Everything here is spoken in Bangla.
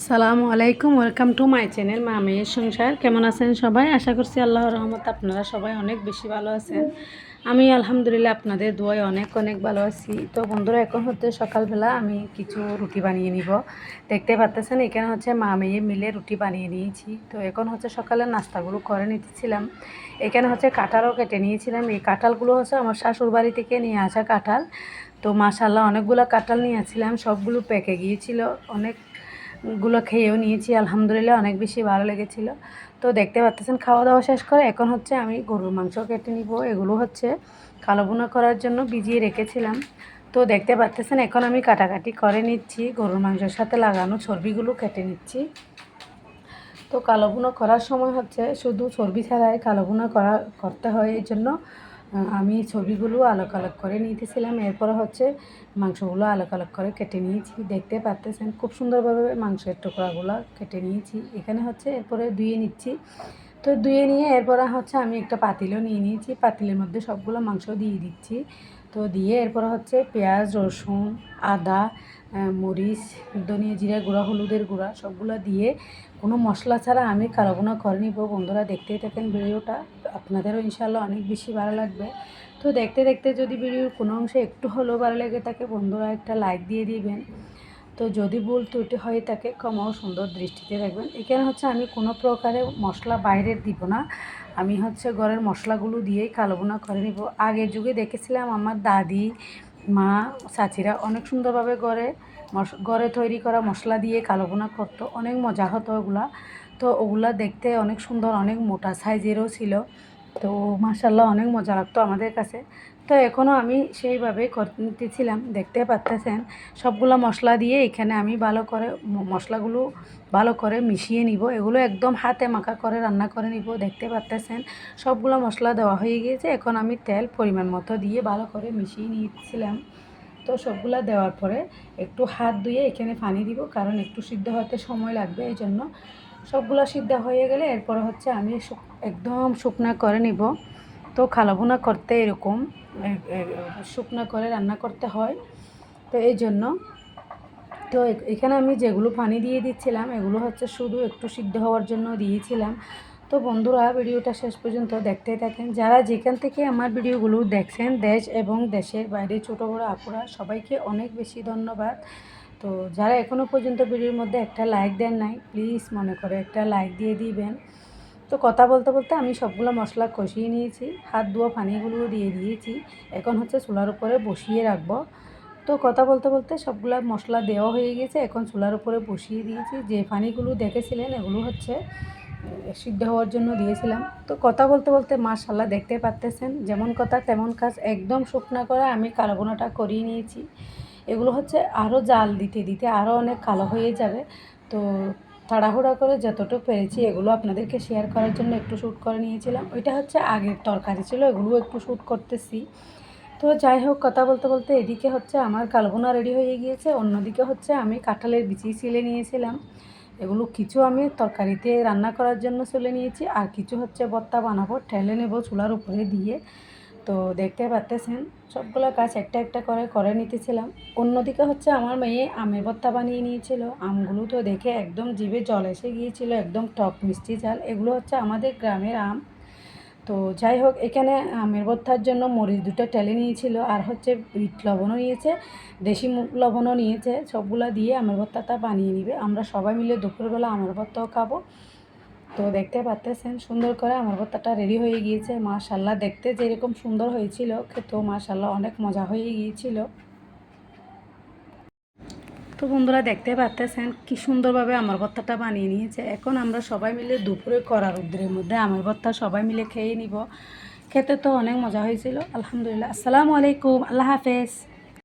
আসসালামু আলাইকুম ওয়েলকাম টু মাই চ্যানেল মা মেয়ের সংসার। কেমন আছেন সবাই? আশা করছি আল্লাহর রহমত আপনারা সবাই অনেক বেশি ভালো আছেন। আমি আলহামদুলিল্লাহ আপনাদের দোয়ায় অনেক অনেক ভালো আছি। তো বন্ধুরা, এখন হচ্ছে সকালবেলা আমি কিছু রুটি বানিয়ে নিব। দেখতে পাচ্তেছেন, এখানে হচ্ছে মা মেয়ে মিলে রুটি বানিয়ে নিয়েছি। তো এখন হচ্ছে সকালের নাস্তাগুলো করে নিতেছিলাম। এখানে হচ্ছে কাঁঠালও কেটে নিয়েছিলাম। এই কাঁঠালগুলো হচ্ছে আমার শাশুড় বাড়ি থেকে নিয়ে আসা কাঁঠাল। তো মাশাল্লাহ অনেকগুলো কাঁঠাল নিয়েছিলাম সবগুলো পেকে গিয়েছিল। অনেক গুলো খেয়েও নিয়েছি, আলহামদুলিল্লাহ অনেক বেশি ভালো লেগেছিল। তো দেখতে পাচ্ছেন খাওয়া দাওয়া শেষ করে এখন হচ্ছে আমি গরুর মাংস কেটে নিব। এগুলো হচ্ছে কালো বোনা করার জন্য ভিজিয়ে রেখেছিলাম। তো দেখতে পাচ্ছেন এখন আমি কাটাকাটি করে নিচ্ছি, গরুর মাংসের সাথে লাগানো চর্বিগুলো কেটে নিচ্ছি। তো কালো বুনো করার সময় হচ্ছে শুধু চর্বি ছাড়াই কালো বুনো করা, করতে হয় এই জন্য আমি ছবিগুলো আলোক আলোক করে নিতেছিলাম। এরপরে হচ্ছে মাংসগুলো আলোক আলোক করে কেটে নিয়েছি। দেখতে পারতেছেন, খুব সুন্দরভাবে মাংসের টুকরাগুলো কেটে নিয়েছি। এখানে হচ্ছে এরপরে ধুয়ে নিচ্ছি। তো ধুয়ে নিয়ে এরপরে হচ্ছে আমি একটা পাতিলও নিয়ে নিয়েছি। পাতিলের মধ্যে সবগুলো মাংস দিয়ে দিচ্ছি। তো দিয়ে এরপরে হচ্ছে পেঁয়াজ, রসুন, আদা মরিচ, ধনিয়া জিরা গুঁড়া, হলুদের গুঁড়া সবগুলো দিয়ে কোনো মশলা ছাড়া আমি কালাবোনা করে নিব বন্ধুরা দেখতেই থাকেন ভিডিওটা। আপনাদেরও ইনশাল্লাহ অনেক বেশি ভালো লাগবে। তো দেখতে দেখতে যদি ভিডিওর কোনো অংশে একটু হলেও ভালো লেগে থাকে, বন্ধুরা একটা লাইক দিয়ে দিবেন। তো যদি ভুল ত্রুটি হয়ে থাকে ক্ষমাও সুন্দর দৃষ্টিতে দেখবেন এখানে হচ্ছে আমি কোনো প্রকারে মশলা বাইরের দিব না। আমি হচ্ছে ঘরের মশলাগুলো দিয়েই কালোবোনা করে নিব। আগের যুগে দেখেছিলাম আমার দাদি, মা, চাচিরা অনেক সুন্দরভাবে ঘরে ঘরে তৈরি করা মশলা দিয়ে কালোবোনা করতো। অনেক মজা হতো ওগুলা। তো ওগুলা দেখতে অনেক সুন্দর, অনেক মোটা সাইজেরও ছিল। তো মাসাল্লাহ অনেক মজা লাগতো আমাদের কাছে। তো এখনও আমি সেইভাবে করতেছিলাম দেখতে পাচ্তেছেন সবগুলো মশলা দিয়ে এখানে আমি ভালো করে মশলাগুলো ভালো করে মিশিয়ে নিব। এগুলো একদম হাতে মাখা করে রান্না করে নিব, দেখতে পাচ্তেছেন সবগুলো মশলা দেওয়া হয়ে গিয়েছে। এখন আমি তেল পরিমাণ মতো দিয়ে ভালো করে মিশিয়ে নিয়েছিলাম। তো সবগুলা দেওয়ার পরে একটু হাত ধুয়ে এখানে পানি দিব, কারণ একটু সিদ্ধ হতে সময় লাগবে এই জন্য সবগুলো সিদ্ধ হয়ে গেলে এরপরে হচ্ছে আমি একদম শুকনা করে নিব। তো খালাভুনা করতে এরকম। শুকনা করে রান্না করতে হয়। তো এই জন্য, তো এখানে আমি যেগুলো পানি দিয়ে দিচ্ছিলাম, এগুলো হচ্ছে শুধু একটু সিদ্ধ হওয়ার জন্য দিয়েছিলাম। তো বন্ধুরা, ভিডিওটা শেষ পর্যন্ত দেখতেই থাকেন। যারা যেখান থেকে আমার ভিডিওগুলো দেখছেন, দেশ এবং দেশের বাইরে ছোটো বড়ো আপুরা, সবাইকে অনেক বেশি ধন্যবাদ। তো যারা এখনও পর্যন্ত ভিডিওর মধ্যে একটা লাইক দেন নাই প্লিজ মনে করে একটা লাইক দিয়ে দিবেন। তো কথা বলতে বলতে আমি সবগুলো মশলা কষিয়ে নিয়েছি। হাত ধোয়া পানিগুলোও দিয়ে দিয়েছি। এখন হচ্ছে চুলার উপরে বসিয়ে রাখব। তো কথা বলতে বলতে সবগুলো মশলা দেওয়া হয়ে গেছে। এখন চুলার উপরে বসিয়ে দিয়েছি। যে পানিগুলো দেখেছিলেন এগুলো হচ্ছে সিদ্ধ হওয়ার জন্য দিয়েছিলাম। তো কথা বলতে বলতে মাশাল্লাহ দেখতে পারতেছেন। যেমন কথা তেমন কাজ। একদম শুকনা করে আমি কালোবোনাটা করিয়ে নিয়েছি। এগুলো হচ্ছে আরও জাল দিতে দিতে আরও অনেক কালো হয়ে যাবে। তো তাড়াহুড়া করে যতটুকু পেরেছি এগুলো আপনাদেরকে শেয়ার করার জন্য একটু শ্যুট করে নিয়েছিলাম। ওইটা হচ্ছে আগের তরকারি ছিল এগুলো একটু শ্যুট করতেছি। তো যাই হোক, কথা বলতে বলতে এদিকে হচ্ছে আমার কালবোনা রেডি হয়ে গিয়েছে, অন্যদিকে হচ্ছে আমি কাঁঠালের বিচি ছিলে নিয়েছিলাম। এগুলো কিছু আমি তরকারিতে রান্না করার জন্য চলে নিয়েছি, আর কিছু হচ্ছে ভর্তা বানাবো, ঠেলে নেব চুলার উপরে দিয়ে। তো দেখতে পারতেছেন, সবগুলো কাজ একটা একটা করে করে নিতেছিলাম। অন্যদিকে হচ্ছে আমার মেয়ে আমের ভর্তা বানিয়ে নিয়েছিল। আমগুলো তো দেখে একদম জিভে জল এসে গিয়েছিল, একদম টক মিষ্টি ঝাল। এগুলো হচ্ছে আমাদের গ্রামের আম। তো যাই হোক, এখানে আমের ভর্তার জন্য মরিচ দুটো টেলে নিয়েছিল, আর হচ্ছে বিট লবণও নিয়েছে, দেশি লবণও নিয়েছে। সবগুলো দিয়ে আমের ভর্তাটা বানিয়ে নিবে। আমরা সবাই মিলে দুপুরবেলা আমের ভর্তাও খাব। তো দেখতে পাচ্তেছেন, সুন্দর করে আমার ভর্তাটা রেডি হয়ে গিয়েছে। মাশাল্লাহ দেখতে যেরকম সুন্দর হয়েছিল, খেতেও মাশাল্লাহ অনেক মজা হয়ে গিয়েছিল। তো বন্ধুরা দেখতে পাচ্তেছেন, কি সুন্দরভাবে আমার ভর্তাটা বানিয়ে নিয়েছে। এখন আমরা সবাই মিলে দুপুরে করা রোদ্রের মধ্যে আমার ভর্তা সবাই মিলে খেয়ে নিব। খেতে তো অনেক মজা হয়েছিল, আলহামদুলিল্লাহ। আসসালামু আলাইকুম, আল্লাহ হাফেজ।